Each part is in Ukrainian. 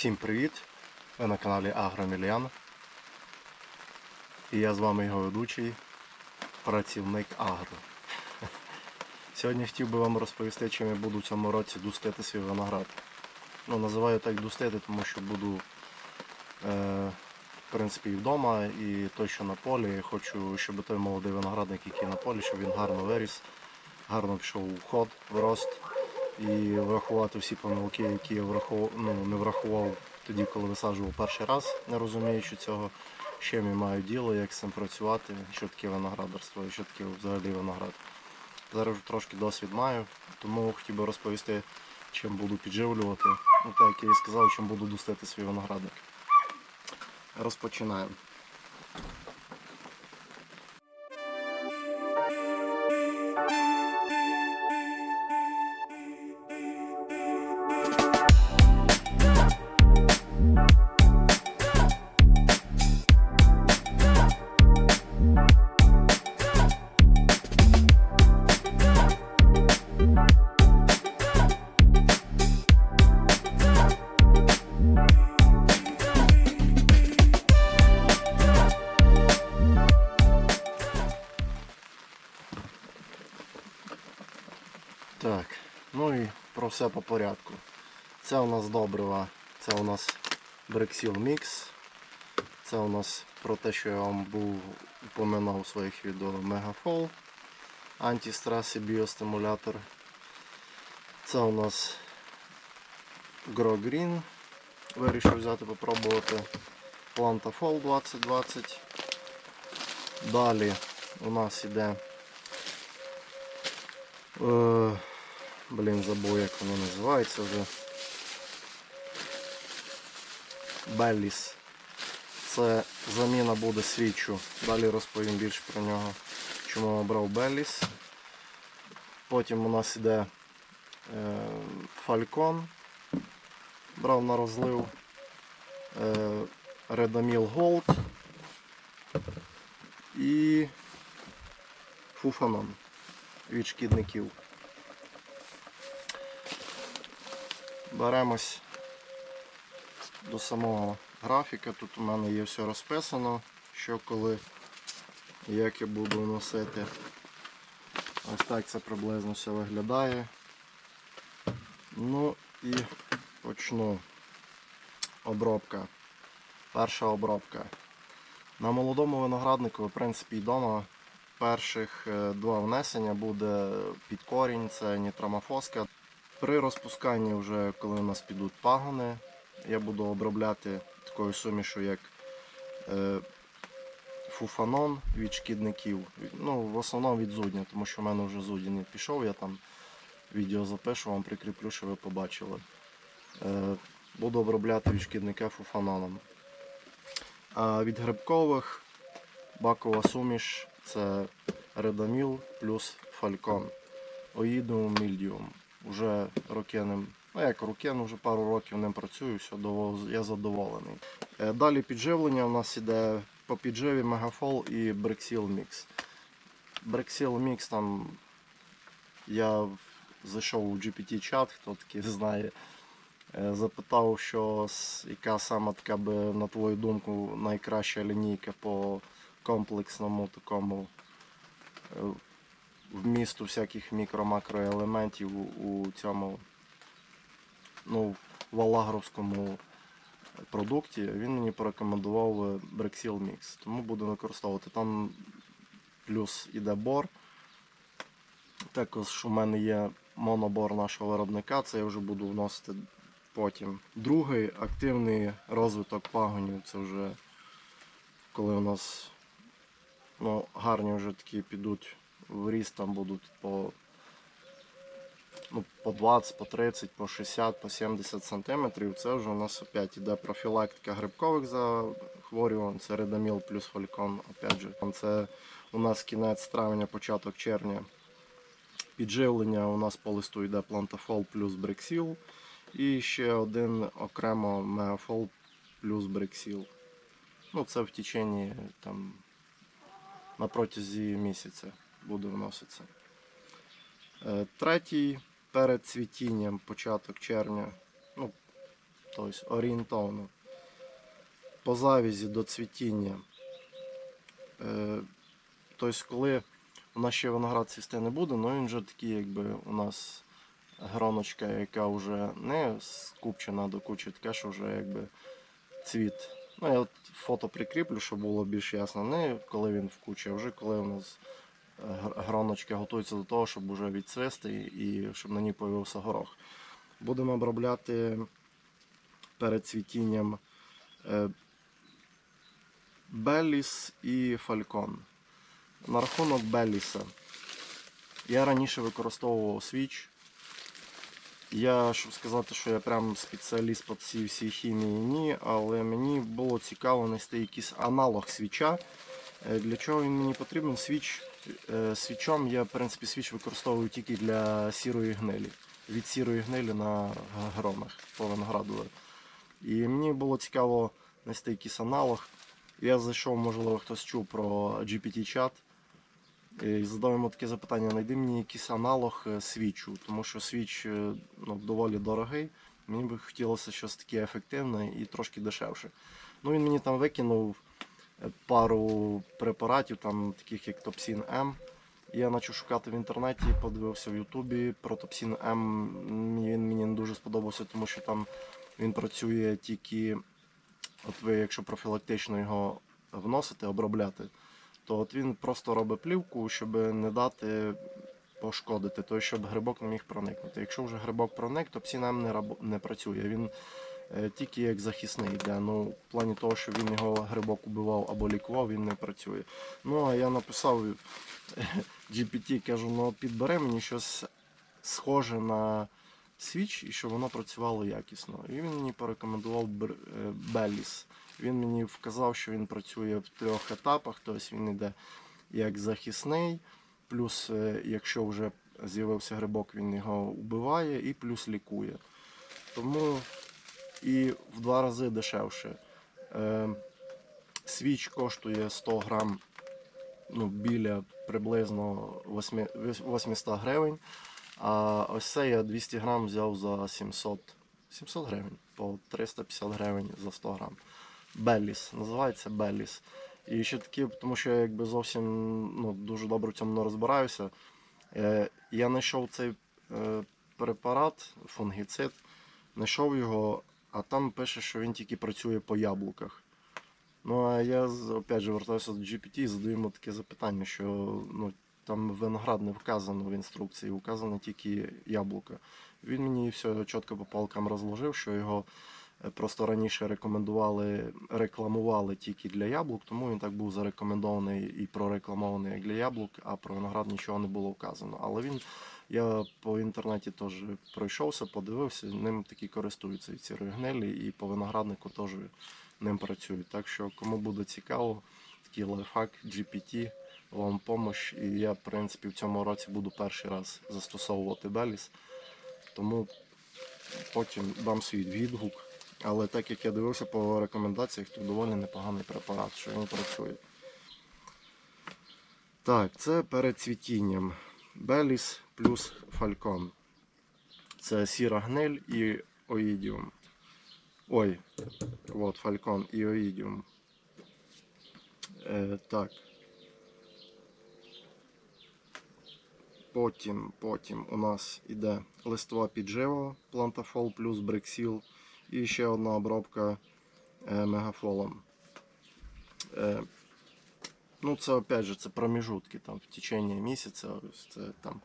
Всім привіт! Ви на каналі Агромільян. І я з вами його ведучий, працівник Агро. Сьогодні хотів би вам розповісти, чим я буду в цьому році дустити свій виноград. Ну, називаю так дустити, тому що буду е, в принципі і вдома, і той, що на полі. Хочу, щоб той молодий виноградник, який на полі, щоб він гарно виріс, гарно пішов у ход, в рост і врахувати всі помилки, які я врахував, ну, не врахував тоді, коли висаджував перший раз, не розуміючи цього, з чим я маю діло, як з цим працювати, що таке виноградарство що таке взагалі виноград. Зараз вже трошки досвід маю, тому хотів би розповісти, чим буду підживлювати. Ну, так як я і сказав, чим буду дустити свій виноградник. Розпочинаємо. Все по порядку. Це у нас добрива, це у нас Brexil Mix. Це у нас про те, що я вам був упоминав у своїх відео Megafol, антистрес і біостимулятор. Це у нас Green. Вирішив взяти попробувати Plantafol 2020. Далі у нас іде Е, блін, забув як воно називається вже. Белліс. Це заміна буде свічу. Далі розповім більше про нього, чому обрав Белліс. Потім у нас іде е, Фалькон. Брав на розлив. Е, Редаміл Голд і Фуфанон від шкідників. Беремось до самого графіка. Тут у мене є все розписано, що коли, як я буду носити. Ось так це приблизно все виглядає. Ну і почну. Обробка. Перша обробка. На молодому винограднику, в принципі, і вдома перших е, два внесення буде під корінь, це нітрамофоска. При розпусканні, вже коли у нас підуть пагони, я буду обробляти такою сумішу, як е, фуфанон від шкідників. Ну, в основному від зудня, тому що в мене вже зудінь пішов, я там відео запишу, вам прикріплю, що ви побачили. Е, буду обробляти від шкідника фуфаноном. А від грибкових бакова суміш це редаміл плюс фалькон. Оїдум мільдіум. Уже роки ну як роки, ну вже пару років ним працюю, все, я задоволений. Е, Далі підживлення у нас іде по підживі Мегафол і Брексіл Мікс. Брексіл Мікс там я зайшов у GPT-чат, хто такий знає. Е, Запитав, що яка саме така би, на твою думку, найкраща лінійка по комплексному такому е, вмісту всяких мікро-макроелементів у, цьому ну, в алагровському продукті. Він мені порекомендував Brexil Mix, тому буду використовувати. Там плюс іде бор. Також у мене є монобор нашого виробника, це я вже буду вносити потім. Другий активний розвиток пагонів це вже коли у нас ну, гарні вже такі підуть в ріст, там будуть по, ну, по 20, по 30, по 60, по 70 сантиметрів. Це вже у нас опять іде профілактика грибкових захворювань, це редаміл плюс фалькон. Опять же, це у нас кінець травня, початок червня. Підживлення у нас по листу йде плантафол плюс брексіл. І ще один окремо мегафол плюс брексіл. Ну, це в течение там на протязі місяця буде вноситися. Е, Третій перед цвітінням, початок червня, ну, тобто орієнтовно. По завізі до цвітіння. Е, тобто, коли у нас ще виноград цвісти не буде, але він вже такий, якби у нас гроночка, яка вже не скупчена до кучі, така, що вже якби цвіт. Ну, я от фото прикріплю, щоб було більш ясно. Не коли він в кучі, а вже коли у нас е, гр- готується до того, щоб вже відцвісти і щоб на ній появився горох. Будемо обробляти перед цвітінням е, Беліс і Фалькон. На рахунок Беліса. Я раніше використовував свіч. Я, щоб сказати, що я прям спеціаліст по цій всій хімії, ні, але мені було цікаво знайти якийсь аналог свіча. Е, Для чого він мені потрібен? Свіч, свічом я, в принципі, свіч використовую тільки для сірої гнилі. Від сірої гнилі на г- гронах по винограду. І мені було цікаво знайти якийсь аналог. Я зайшов, можливо, хтось чув про GPT-чат. І задав йому таке запитання: знайди мені якийсь аналог е, свічу, тому що свіч е, ну, доволі дорогий. Мені би хотілося щось таке ефективне і трошки дешевше. Ну, він мені там викинув е, пару препаратів, там, таких як Топсін М. Я почав шукати в інтернеті, подивився в Ютубі про Топсін М. Він мені не дуже сподобався, тому що там він працює тільки, от ви, якщо профілактично його вносите, обробляти, то от він просто робить плівку, щоб не дати пошкодити, тобто щоб грибок не міг проникнути. Якщо вже грибок проник, то псінем не, не працює. Він тільки як захисний йде. Ну, в плані того, що він його грибок убивав або лікував, він не працює. Ну а я написав GPT, кажу, ну підбери мені щось схоже на свіч і щоб воно працювало якісно. І він мені порекомендував е, Беліс. Він мені вказав, що він працює в трьох етапах, тобто він йде як захисний, плюс, е, якщо вже з'явився грибок, він його убиває і плюс лікує. Тому і в два рази дешевше. Е, свіч коштує 100 грам ну, біля приблизно 800 гривень. А ось це я 200 грам взяв за 700, 700 гривень, по 350 гривень за 100 грам. Белліс, називається Белліс. І ще такі, тому що я якби зовсім ну, дуже добре в цьому не розбираюся. Е, я знайшов цей е, препарат, фунгіцид, знайшов його, а там пише, що він тільки працює по яблуках. Ну, а я опять же вертаюся до GPT і задаю йому таке запитання, що ну, там виноград не вказано в інструкції, вказано тільки яблука. Він мені все чітко по палкам розложив, що його е, просто раніше рекомендували, рекламували тільки для яблук, тому він так був зарекомендований і прорекламований як для яблук, а про виноград нічого не було вказано. Але він, я по інтернеті теж пройшовся, подивився, ним такі користуються і ці гнилі, і по винограднику теж ним працюють. Так що, кому буде цікаво, такий лайфхак GPT вам помощь. І я, в принципі, в цьому році буду перший раз застосовувати Беліс. Тому потім дам свій відгук. Але так як я дивився по рекомендаціях, то доволі непоганий препарат, що він працює. Так, це перед цвітінням. Беліс плюс фалькон. Це сіра гниль і оїдіум. Ой, от фалькон і оїдіум. Е, так. Потім, потім у нас іде листва піджива, плантафол плюс брексіл і ще одна обробка е, мегафолом. Е, ну, це опять же це проміжутки там в течение місяця. Це там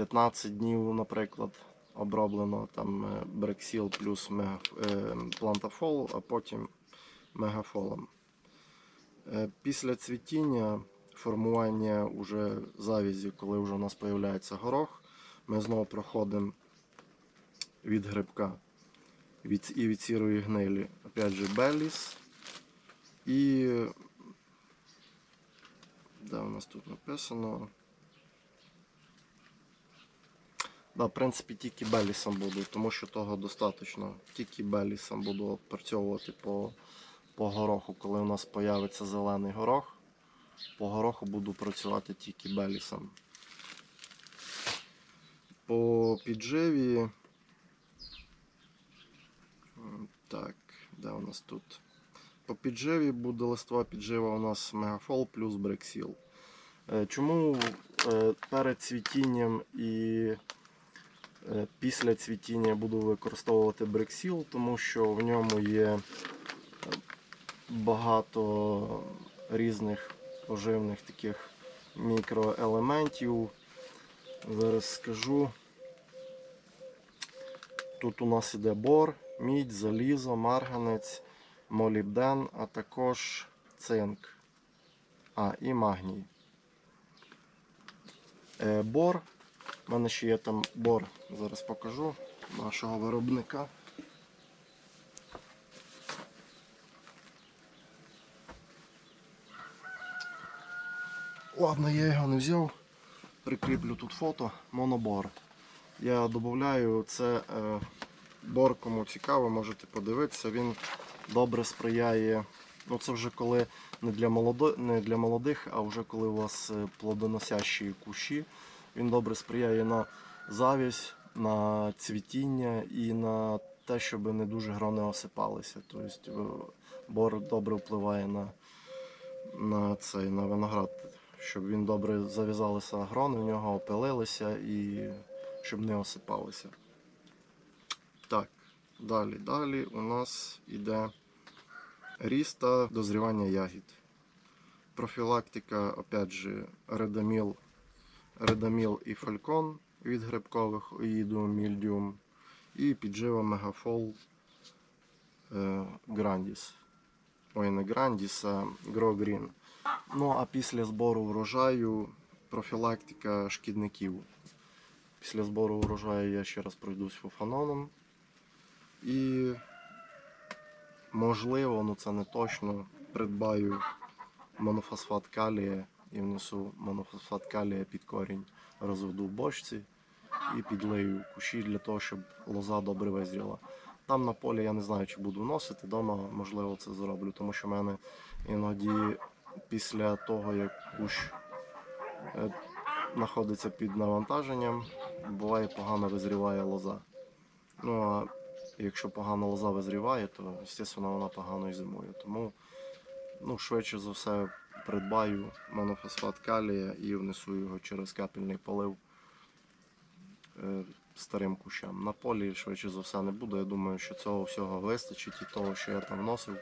15 днів, наприклад, оброблено там брексіл плюс е, плантафол, а потім мегафолом. Е, Після цвітіння формування уже завізі, коли вже у нас з'являється горох, ми знову проходимо від грибка від, і від сірої гнилі. Опять же, беліс. І де у нас тут написано? Да, в принципі, тільки белісом буду, тому що того достатньо. Тільки белісом буду опрацьовувати по, по гороху, коли у нас з'явиться зелений горох. По гороху буду працювати тільки белісом. По підживі. Так, де у нас тут? По підживі буде листва піджива у нас Мегафол плюс Брексіл. Е, Чому е, перед цвітінням і після цвітіння буду використовувати Брексіл, тому що в ньому є е, багато різних поживних таких мікроелементів. Зараз скажу. Тут у нас іде бор, мідь, залізо, марганець, молібден, а також цинк. А, і магній. Е, бор. У мене ще є там бор, зараз покажу нашого виробника. Ладно, я його не взяв. Прикріплю тут фото, монобор. Я додаю це е, бор, кому цікаво, можете подивитися. Він добре сприяє. Ну це вже коли не для, молодо, не для молодих, а вже коли у вас е, плодоносящі кущі. Він добре сприяє на завість, на цвітіння і на те, щоб не дуже грони осипалися. Тобто е, бор добре впливає на, на цей на виноград, щоб він добре зав'язалися грони, в нього опилилися і щоб не осипалися. Так, далі, далі у нас іде ріст та дозрівання ягід. Профілактика, опять же, редаміл, редаміл і фалькон від грибкових оїду, мільдіум і піджива мегафол е, грандіс. Ой, не грандіс, а грогрін. Ну а після збору врожаю профілактика шкідників. Після збору урожаю я ще раз пройдусь фуфаноном. І можливо, ну це не точно, придбаю монофосфат калія і внесу монофосфат калія під корінь, розведу в бочці і підлию кущі для того, щоб лоза добре визріла. Там на полі я не знаю, чи буду вносити, вдома можливо це зроблю, тому що в мене іноді після того, як кущ е, знаходиться під навантаженням, буває погано визріває лоза. Ну а якщо погано лоза визріває, то звісно вона погано і зимує. Тому ну, швидше за все придбаю монофосфат калія і внесу його через капельний полив е, старим кущам. На полі швидше за все не буду. Я думаю, що цього всього вистачить і того, що я там вносив.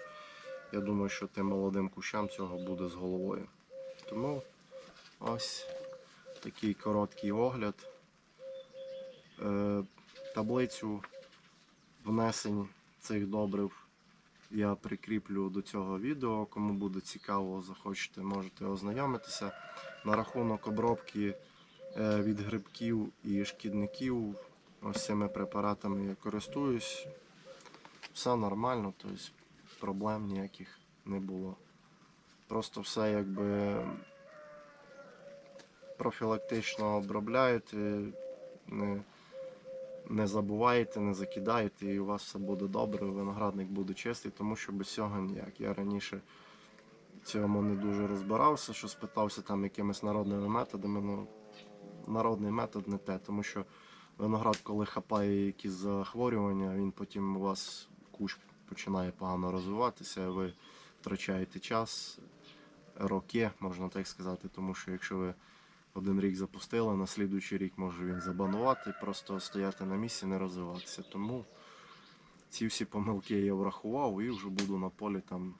Я думаю, що тим молодим кущам цього буде з головою. Тому ось такий короткий огляд. Е, таблицю внесень цих добрив я прикріплю до цього відео. Кому буде цікаво, захочете, можете ознайомитися. На рахунок обробки е, від грибків і шкідників, ось цими препаратами я користуюсь. Все нормально, тобто проблем ніяких не було. Просто все якби профілактично обробляєте, не, не забуваєте, не закидаєте, і у вас все буде добре, виноградник буде чистий, тому що без цього ніяк. Я раніше в цьому не дуже розбирався, що спитався там якимись народними методами. Ну, народний метод не те, тому що виноград, коли хапає якісь захворювання, він потім у вас кущ починає погано розвиватися, ви втрачаєте час, роки, можна так сказати, тому що якщо ви один рік запустили, на слідуючий рік може він забанувати, просто стояти на місці, не розвиватися. Тому ці всі помилки я врахував і вже буду на полі там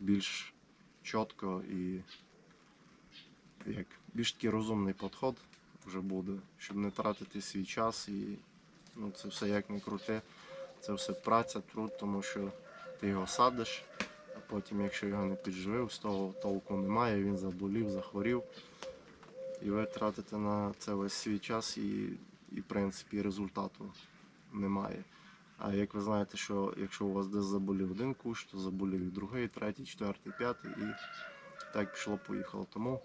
більш чітко і як більш такий розумний підход вже буде, щоб не тратити свій час і ну, це все як не крути. Це все праця, труд, тому що ти його садиш, а потім, якщо його не підживив, з того толку немає, він заболів, захворів. І ви тратите на це весь свій час і, і в принципі результату немає. А як ви знаєте, що якщо у вас десь заболів один кущ, то заболів і другий, третій, четвертий, п'ятий і так пішло-поїхало. Тому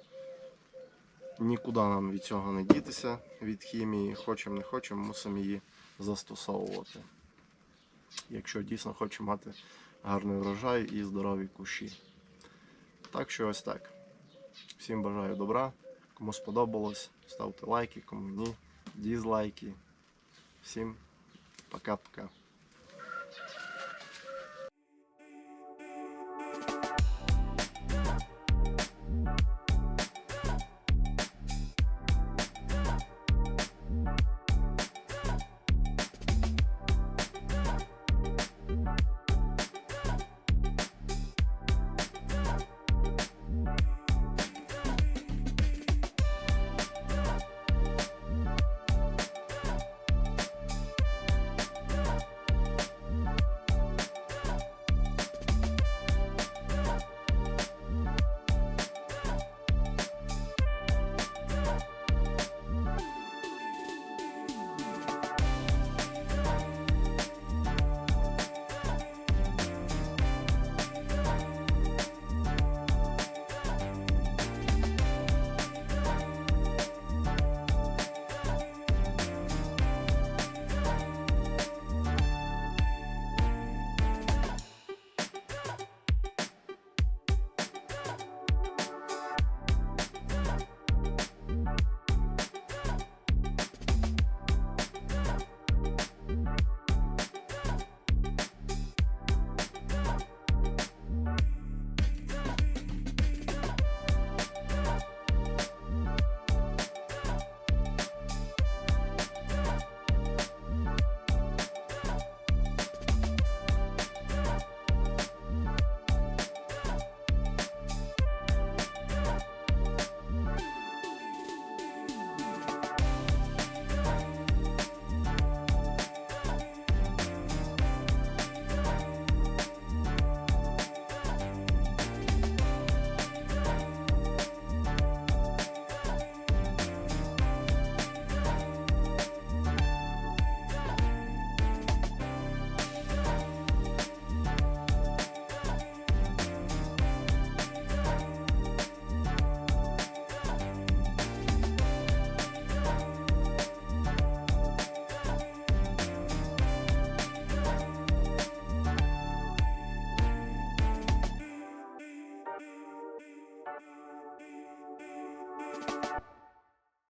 нікуди нам від цього не дітися, від хімії. Хочемо, не хочемо, мусимо її застосовувати. Якщо дійсно хочемо мати гарний врожай і здорові кущі. Так що ось так. Всім бажаю добра. Кому сподобалось, ставте лайки, кому ні, дізлайки. Всім пока-пока.